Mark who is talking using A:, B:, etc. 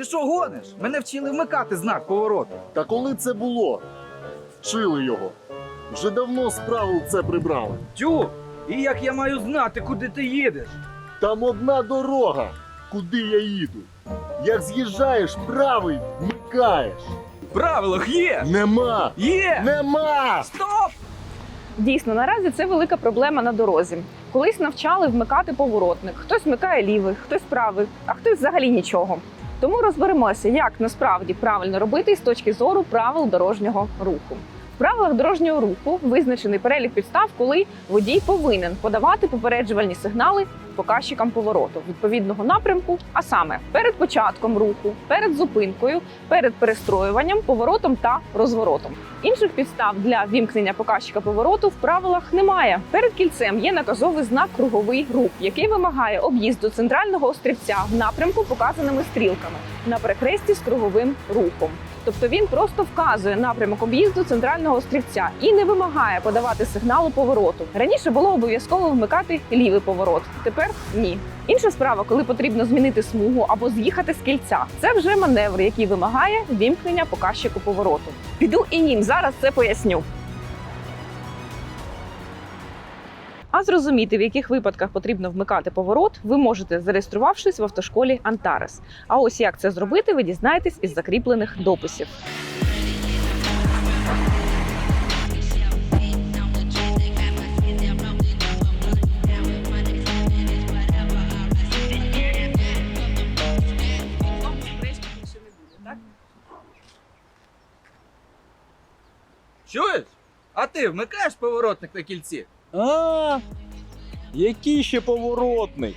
A: Ти що гониш? Мене вчили вмикати знак повороту.
B: Та коли це було? Вчили його. Вже давно з правил це прибрали.
A: Тю, і як я маю знати, куди ти їдеш?
B: Там одна дорога, куди я їду. Як з'їжджаєш правий, вмикаєш.
A: В правилах є!
B: Нема!
A: Є!
B: Нема!
A: Стоп!
C: Дійсно, наразі це велика проблема на дорозі. Колись навчали вмикати поворотник. Хтось вмикає лівий, хтось правий, а хтось взагалі нічого. Тому розберемося, як насправді правильно робити з точки зору правил дорожнього руху. Правилах дорожнього руху визначений перелік підстав, коли водій повинен подавати попереджувальні сигнали показчикам повороту відповідного напрямку, а саме перед початком руху, перед зупинкою, перед перестроюванням, поворотом та розворотом. Інших підстав для вімкнення показчика повороту в правилах немає. Перед кільцем є наказовий знак круговий рух, який вимагає об'їзду центрального острівця в напрямку, показаними стрілками на перехресті з круговим рухом. Тобто він просто вказує напрямок об'їзду центрального острівця і не вимагає подавати сигналу повороту. Раніше було обов'язково вмикати лівий поворот, тепер ні. Інша справа, коли потрібно змінити смугу або з'їхати з кільця. Це вже маневр, який вимагає вімкнення показчику повороту. Піду і нім зараз це поясню. А зрозуміти, в яких випадках потрібно вмикати поворот, ви можете, зареєструвавшись в автошколі Антарес. А ось як це зробити, ви дізнаєтесь із закріплених дописів.
A: Чуєш? А ти вмикаєш поворотник на кільці?
D: А, який ще поворотник?